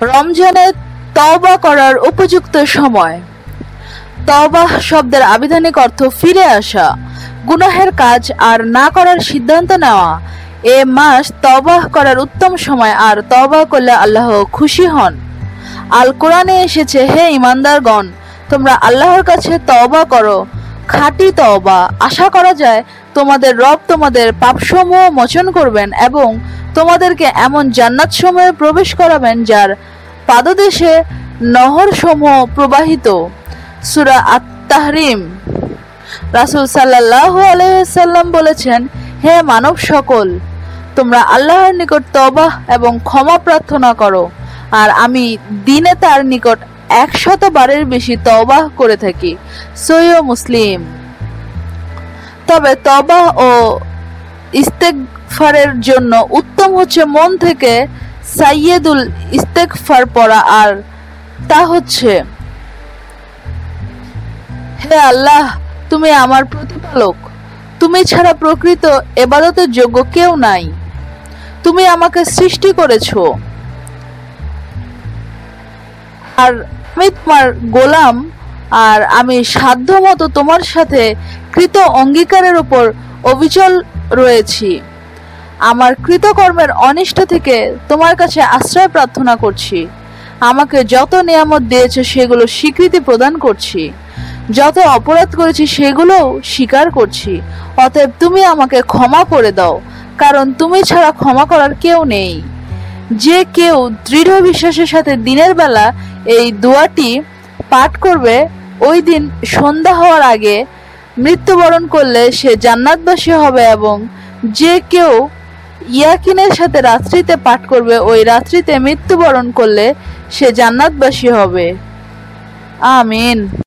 রমজানে তওবা করার উপযুক্ত সময়। তওবা শব্দের আবিধানিক অর্থ ফিরে আসা, গুনাহের কাজ আর না করার সিদ্ধান্ত নেওয়া। এ মাস তবাহ করার উত্তম সময় আর তওবা করলে আল্লাহ খুশি হন। আল কোরআনে এসেছে, হে ইমানদারগণ, তোমরা আল্লাহর কাছে তওবা করো। খাঁটি তওবা। আশা করা যায় তোমাদের রব তোমাদের পাপসমূহ মোচন করবেন এবং তোমাদেরকে এমন জান্নাত সময়ে প্রবেশ করাবেন যার পাদদেশে নহর সমূহ প্রবাহিত। সুরা আত-তাহরিম। রাসূল সাল্লাল্লাহু আলাইহি বলেছেন, হে মানব সকল, তোমরা আল্লাহর নিকট তবাহ এবং ক্ষমা প্রার্থনা করো। আর আমি দিনে তার নিকট একশত বারের বেশি তওবাহ করে থাকি। সৈয় মুসলিম। তবে তবাহ ও ইস্তেগফারের জন্য উত্তম হচ্ছে মন থেকে সাইয়েদুল ইস্তেগফার পড়া, আর তা হচ্ছে, হে আল্লাহ, তুমি আমার প্রতিপালক। তুমি ছাড়া প্রকৃত এবাদতের যোগ্য কেউ নাই। তুমি আমাকে সৃষ্টি করেছ। আর আমি তোমার গোলাম আর আমি সাধ্যমতো তোমার সাথে কৃত অঙ্গীকারের উপর অবিচল রয়েছি। আমার কৃতকর্মের অনিষ্ট থেকে তোমার কাছে আশ্রয় প্রার্থনা করছি। আমাকে যত নিয়ামত দিয়েছে সেগুলো স্বীকৃতি প্রদান করছি। যত অপরাধ করেছি সেগুলোও স্বীকার করছি। অতএব তুমি আমাকে ক্ষমা করে দাও, কারণ তুমি ছাড়া ক্ষমা করার কেউ নেই। যে কেউ দৃঢ় বিশ্বাসের সাথে দিনের বেলা এই দোয়াটি পাঠ করবে, ওই দিন সন্ধ্যা হওয়ার আগে মৃত্যুবরণ করলে সে জান্নাতবাসী হবে এবং যে কেউ ইয়াকিনের সাথে রাত্রিতে পাঠ করবে, ওই রাত্রিতে মৃত্যুবরণ করলে সে জান্নাতবাসী হবে। আমিন।